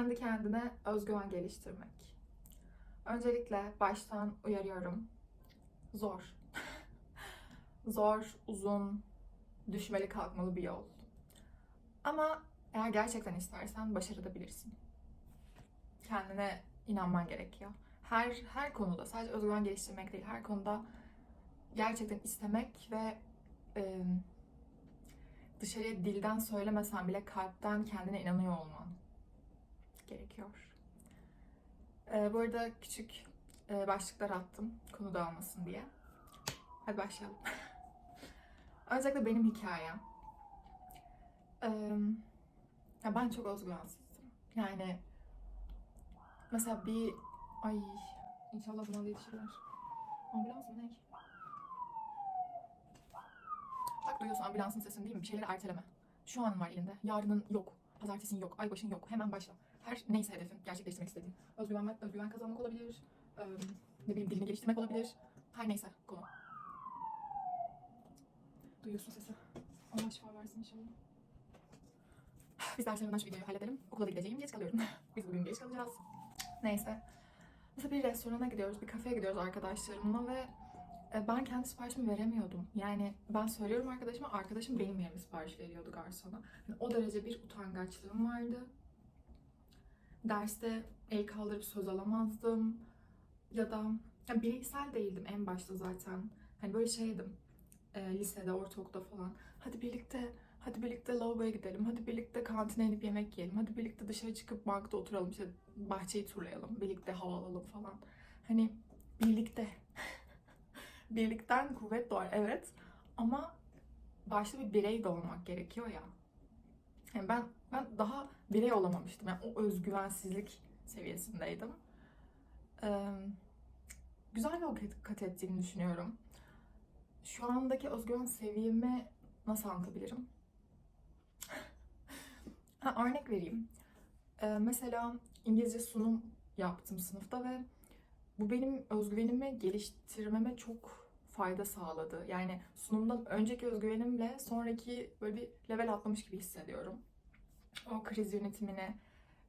kendi kendine özgüven geliştirmek. Öncelikle baştan uyarıyorum. Zor. Zor, uzun, düşmeli kalkmalı bir yol. Ama eğer gerçekten istersen başarabilirsin. Kendine inanman gerekiyor. Her her konuda, sadece özgüven geliştirmek değil, her konuda gerçekten istemek ve e, dışarıya dilden söylemesen bile kalpten kendine inanıyor olman gerekiyor. E, bu arada küçük e, başlıklar attım konu dağılmasın diye. Hadi başlayalım. Öncelikle benim hikayem. E, ya ben çok özgüvensizdim. Yani mesela bir ay inşallah buna yetişirler. Ambulans mı ne? Bak duyuyorsun ambulansın sesini değil mi? Bir şeyleri erteleme. Şu an var elinde. Yarının yok. Pazartesin yok. Aybaşın yok. Hemen başla. Her neyse hedefin. Gerçekleştirmek istediğin. Özgüven, özgüven kazanmak olabilir. Ee, ne bileyim dilini geliştirmek olabilir. Her neyse konu. Duyuyorsun sesi. Allah şifa versin inşallah. Biz derslerimden şu videoyu halledelim. Okula da gideceğim. Geç kalıyorum. Biz bugün geç kalacağız. Neyse. Mesela bir restorana gidiyoruz, bir kafeye gidiyoruz arkadaşlarımla ve e, ben kendi siparişimi veremiyordum. Yani ben söylüyorum arkadaşıma, arkadaşım benim yerime sipariş veriyordu garsona. Yani o derece bir utangaçlığım vardı. Derste el kaldırıp söz alamazdım. Ya da ya bireysel değildim en başta zaten. Hani böyle şeydim. E, lisede, ortaokulda falan. Hadi birlikte Hadi birlikte lavaboya gidelim. Hadi birlikte kantine inip yemek yiyelim. Hadi birlikte dışarı çıkıp bankta oturalım. işte bahçeyi turlayalım. Birlikte hava alalım falan. Hani birlikte. Birlikten kuvvet doğar evet. Ama başta bir birey de olmak gerekiyor ya. Yani ben ben daha birey olamamıştım. Yani o özgüvensizlik seviyesindeydim. Ee, güzel bir yol kat ettiğini düşünüyorum. Şu andaki özgüven seviyemi nasıl anlatabilirim? Ha, örnek vereyim. Ee, mesela İngilizce sunum yaptım sınıfta ve bu benim özgüvenimi geliştirmeme çok fayda sağladı. Yani sunumdan önceki özgüvenimle sonraki böyle bir level atlamış gibi hissediyorum. O kriz yönetimini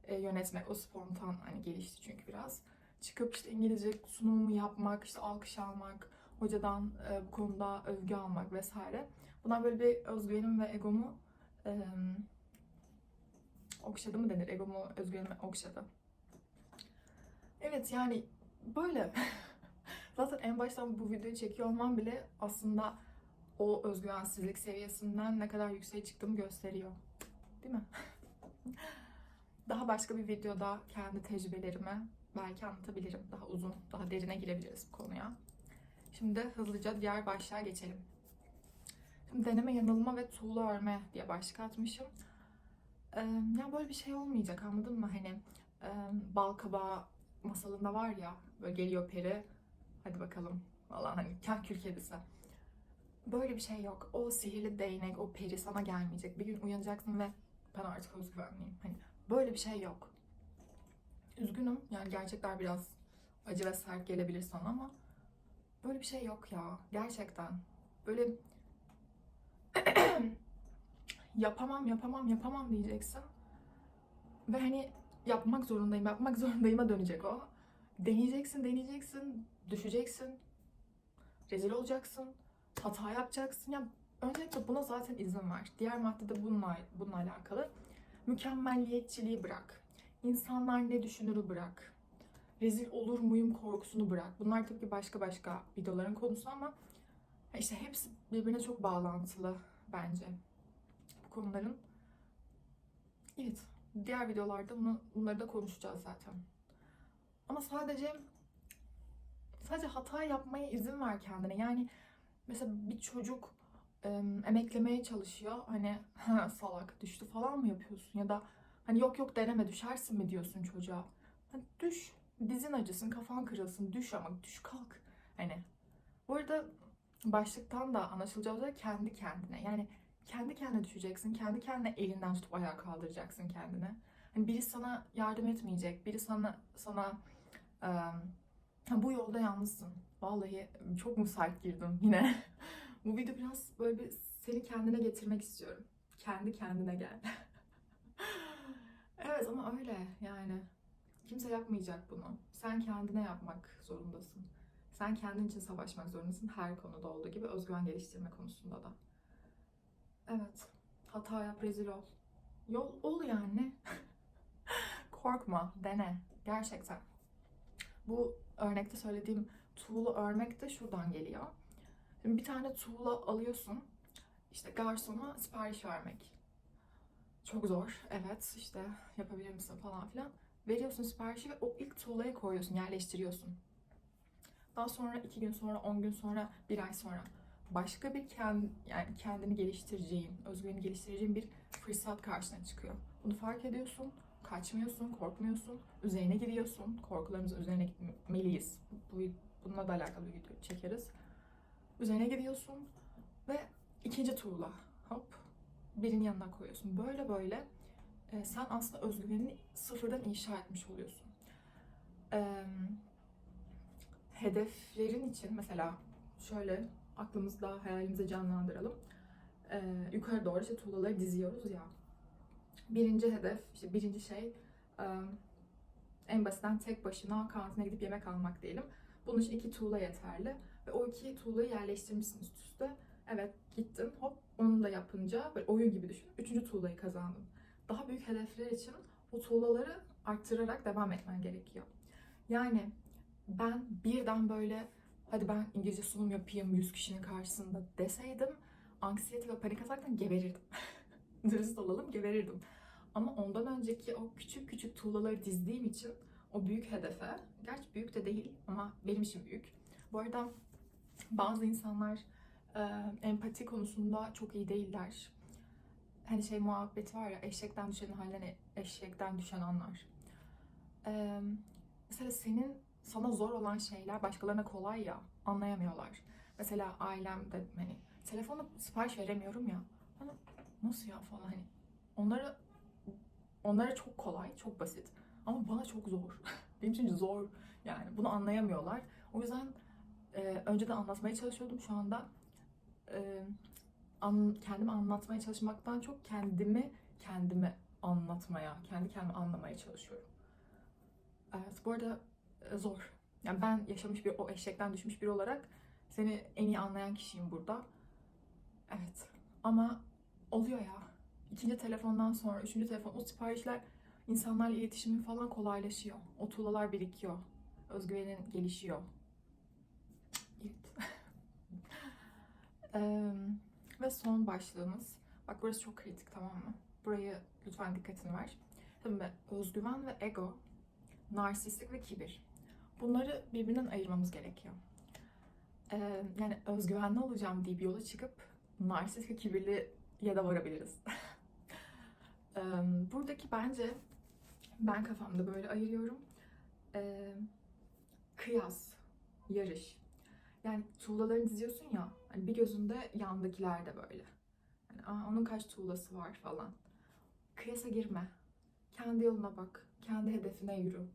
e, yönetmek, o spontan hani gelişti çünkü biraz. Çıkıp işte İngilizce sunumumu yapmak, işte alkış almak, hocadan e, bu konuda övgü almak vesaire. Bunlar böyle bir özgüvenim ve egomu e, okşadı mı denir? Egomu, özgüvenimi okşadı. Evet yani böyle. Zaten en baştan bu videoyu çekiyor olmam bile aslında o özgüvensizlik seviyesinden ne kadar yükseğe çıktığımı gösteriyor. Değil mi? daha başka bir videoda kendi tecrübelerimi belki anlatabilirim. Daha uzun, daha derine girebiliriz bu konuya. Şimdi hızlıca diğer başlığa geçelim. Şimdi deneme, yanılma ve tuğla örme diye başlık atmışım. Ee, ya böyle bir şey olmayacak anladın mı? Hani e, bal kabağı masalında var ya böyle geliyor peri hadi bakalım falan hani kahkül kedisi. Böyle bir şey yok. O sihirli değnek, o peri sana gelmeyecek. Bir gün uyanacaksın ve ben artık özgüvenliyim. Hani böyle bir şey yok. Üzgünüm. Yani gerçekler biraz acı ve sert gelebilir sana ama böyle bir şey yok ya. Gerçekten. Böyle yapamam, yapamam, yapamam diyeceksin. Ve hani yapmak zorundayım, yapmak zorundayıma dönecek o. Deneyeceksin, deneyeceksin, düşeceksin, rezil olacaksın, hata yapacaksın. Ya öncelikle buna zaten izin var. Diğer maddede bununla, bununla alakalı. Mükemmelliyetçiliği bırak. İnsanlar ne düşünürü bırak. Rezil olur muyum korkusunu bırak. Bunlar tabii ki başka başka videoların konusu ama işte hepsi birbirine çok bağlantılı bence bu konuların. Evet, diğer videolarda bunu, bunları da konuşacağız zaten. Ama sadece sadece hata yapmaya izin ver kendine. Yani mesela bir çocuk emeklemeye çalışıyor. Hani salak düştü falan mı yapıyorsun? Ya da hani yok yok deneme düşersin mi diyorsun çocuğa. Hani düş, dizin acısın, kafan kırılsın, düş ama düş kalk. Hani bu arada başlıktan da anlaşılacağı üzere kendi kendine. Yani kendi kendine düşeceksin. Kendi kendine elinden tutup ayağa kaldıracaksın kendini. Hani biri sana yardım etmeyecek. Biri sana sana e, bu yolda yalnızsın. Vallahi çok mu sert girdim yine. bu video biraz böyle bir seni kendine getirmek istiyorum. Kendi kendine gel. Evet ama öyle yani. Kimse yapmayacak bunu. Sen kendine yapmak zorundasın. Sen kendin için savaşmak zorundasın her konuda olduğu gibi özgüven geliştirme konusunda da. Evet. Hata yap, rezil ol. Yol ol yani. Korkma, dene. Gerçekten. Bu örnekte söylediğim tuğla örmek de şuradan geliyor. Şimdi bir tane tuğla alıyorsun. İşte garsona sipariş vermek. Çok zor. Evet işte yapabilir misin falan filan. Veriyorsun siparişi ve o ilk tuğlaya koyuyorsun, yerleştiriyorsun. Daha sonra iki gün sonra, on gün sonra, bir ay sonra başka bir kend, yani kendini geliştireceğin, özgüveni geliştireceğin bir fırsat karşına çıkıyor. Bunu fark ediyorsun, kaçmıyorsun, korkmuyorsun, üzerine gidiyorsun. Korkularımızın üzerine gitmeliyiz. Bu, bununla da alakalı bir video çekeriz. Üzerine gidiyorsun ve ikinci tuğla hop birinin yanına koyuyorsun. Böyle böyle e, sen aslında özgüvenini sıfırdan inşa etmiş oluyorsun. Eee hedeflerin için mesela şöyle aklımızda hayalimize canlandıralım. Ee, yukarı doğru işte tuğlaları diziyoruz ya. Birinci hedef, işte birinci şey en basitten tek başına kantine gidip yemek almak diyelim. Bunun için iki tuğla yeterli. Ve o iki tuğlayı yerleştirmişsin üst üste. Evet gittin hop onu da yapınca böyle oyun gibi düşün. Üçüncü tuğlayı kazandın. Daha büyük hedefler için o tuğlaları arttırarak devam etmen gerekiyor. Yani ben birden böyle hadi ben İngilizce sunum yapayım 100 kişinin karşısında deseydim anksiyete ve panik ataktan geberirdim. Dürüst olalım geberirdim. Ama ondan önceki o küçük küçük tuğlaları dizdiğim için o büyük hedefe, gerçi büyük de değil ama benim için büyük. Bu arada bazı insanlar e, empati konusunda çok iyi değiller. Hani şey muhabbeti var ya eşekten düşen haline eşekten düşen anlar. E, mesela senin sana zor olan şeyler başkalarına kolay ya anlayamıyorlar. Mesela ailemde hani telefonu sipariş veremiyorum ya. Nasıl ya falan hani onlara onlara çok kolay, çok basit ama bana çok zor. Benim için zor yani bunu anlayamıyorlar. O yüzden e, önceden anlatmaya çalışıyordum. Şu anda e, an, kendimi anlatmaya çalışmaktan çok kendimi kendime anlatmaya, kendi kendimi anlamaya çalışıyorum. Evet, bu arada e, zor. Yani ben yaşamış bir o eşekten düşmüş biri olarak seni en iyi anlayan kişiyim burada. Evet. Ama oluyor ya. İkinci telefondan sonra, üçüncü telefon, o siparişler insanlarla iletişimin falan kolaylaşıyor. O tuğlalar birikiyor. Özgüvenin gelişiyor. Evet. Eee, ve son başlığımız. Bak burası çok kritik tamam mı? Burayı lütfen dikkatini ver. Şimdi özgüven ve ego, narsistlik ve kibir. Bunları birbirinden ayırmamız gerekiyor. Ee, yani özgüvenli olacağım deyip yola çıkıp narsist ve kibirli ya da varabiliriz. Buradaki bence ben kafamda böyle ayırıyorum. Kıyas, yarış. Yani tuğlalarını diziyorsun ya, hani bir gözünde yandakiler de böyle. Yani, Aa, onun kaç tuğlası var falan. Kıyasa girme. Kendi yoluna bak. Kendi hedefine yürü.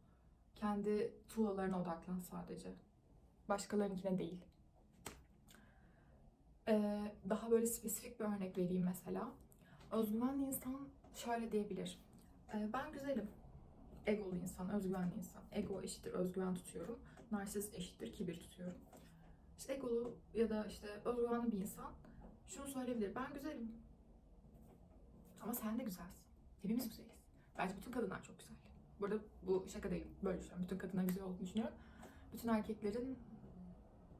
Kendi tuğlalarına odaklan sadece. Başkalarınkine değil. Ee, daha böyle spesifik bir örnek vereyim mesela. Özgüvenli insan şöyle diyebilir. Ee, ben güzelim. Egolu insan, özgüvenli insan. Ego eşittir özgüven tutuyorum. Narsist eşittir kibir tutuyorum. İşte egolu ya da işte özgüvenli bir insan şunu söyleyebilir. Ben güzelim. Ama sen de güzelsin. Hepimiz güzeliz. Bence bütün kadınlar çok güzel. Burada bu şaka değil. Böyle düşünüyorum. Bütün kadınlar güzel olduğunu düşünüyorum. Bütün erkeklerin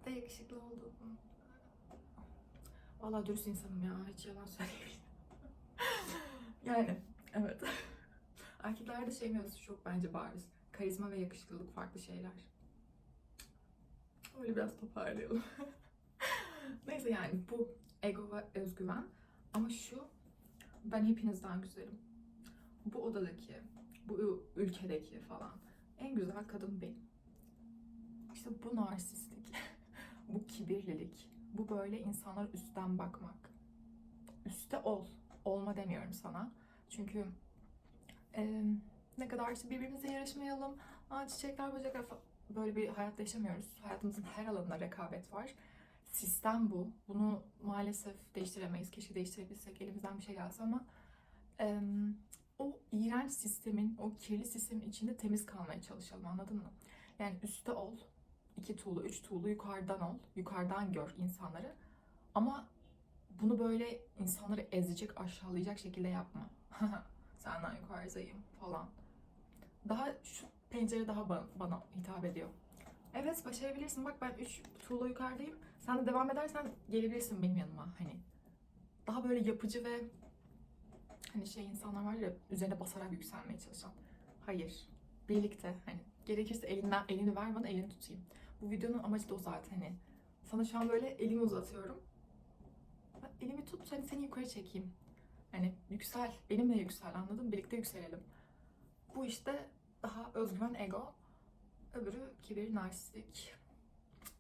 de yakışıklı olduğunu. Vallahi dürüst insanım ya. Hiç yalan söyleyeyim. yani evet. Erkeklerde şey mevzusu çok bence bariz. Karizma ve yakışıklılık farklı şeyler. Öyle biraz toparlayalım. Neyse yani bu ego ve özgüven. Ama şu ben hepinizden güzelim. Bu odadaki, bu ülkedeki falan en güzel kadın benim. İşte bu narsistlik, bu kibirlilik, bu böyle insanlar üstten bakmak. Üste ol, olma demiyorum sana. Çünkü e, ne kadar işte birbirimizle yarışmayalım, aa çiçekler böcekler böyle bir hayatta yaşamıyoruz. Hayatımızın her alanında rekabet var. Sistem bu. Bunu maalesef değiştiremeyiz. Keşke değiştirebilsek, elimizden bir şey gelse ama e, o iğrenç sistemin, o kirli sistemin içinde temiz kalmaya çalışalım anladın mı? Yani üstte ol, iki tuğlu, üç tuğlu yukarıdan ol, yukarıdan gör insanları. Ama bunu böyle insanları ezecek, aşağılayacak şekilde yapma. Senden yukarıdayım falan. Daha şu pencere daha ba- bana hitap ediyor. Evet başarabilirsin. Bak ben 3 tuğla yukarıdayım. Sen de devam edersen gelebilirsin benim yanıma. Hani daha böyle yapıcı ve hani şey insanlar var ya üzerine basarak yükselmeye çalışan. Hayır. Birlikte hani gerekirse elinden elini ver bana elini tutayım. Bu videonun amacı da o zaten hani. Sana şu an böyle elimi uzatıyorum. Elimi tut hani seni yukarı çekeyim. Hani yüksel. Benimle yüksel anladın mı? Birlikte yükselelim. Bu işte daha özgüven, ego. Öbürü kibir, narsistik.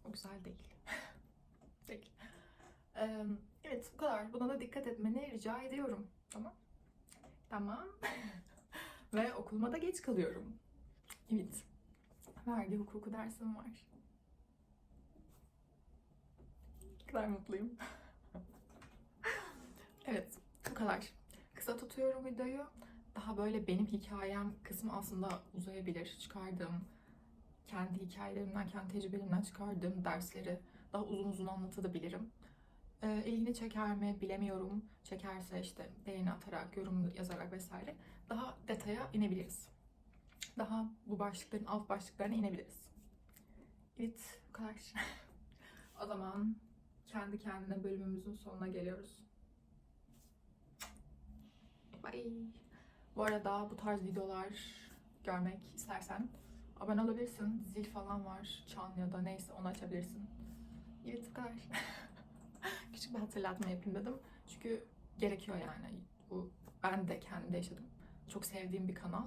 O güzel değil. değil. Ee, evet bu kadar. Buna da dikkat etmeni rica ediyorum. Tamam. Tamam. Ve okuluma da geç kalıyorum. Evet. Vergi hukuku dersim var. Ne kadar mutluyum. evet, bu kadar. Kısa tutuyorum videoyu. Daha böyle benim hikayem kısmı aslında uzayabilir. Çıkardığım kendi hikayelerimden, kendi tecrübelerimden çıkardığım dersleri daha uzun uzun anlatabilirim. Ee, ilgini çeker mi bilemiyorum. Çekerse işte beğeni atarak, yorum yazarak vesaire daha detaya inebiliriz. Daha bu başlıkların alt başlıklarına inebiliriz. Evet, bu kadar. o zaman kendi kendine bölümümüzün sonuna geliyoruz. Bye. Bu arada bu tarz videolar görmek istersen abone olabilirsin. Zil falan var. Çan ya da neyse onu açabilirsin. Evet kadar. Küçük bir hatırlatma yapayım dedim. Çünkü gerekiyor yani. Bu ben de kendimde yaşadım. Çok sevdiğim bir kanal.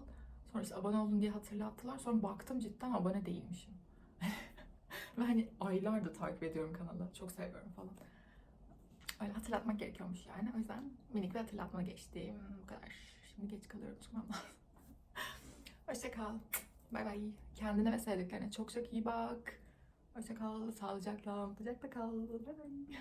Sonra işte abone oldum diye hatırlattılar. Sonra baktım cidden abone değilmişim. Ve hani aylardır takip ediyorum kanalı. Çok seviyorum falan. Öyle hatırlatmak gerekiyormuş yani. O yüzden minik bir hatırlatma geçtim. Bu kadar. Şimdi geç kalıyorum çıkmam lazım. Hoşça kal. Bay bay. Kendine ve sevdiklerine çok çok iyi bak. Hoşça kal. Sağlıcakla, mutlucakla kal. Bay bay.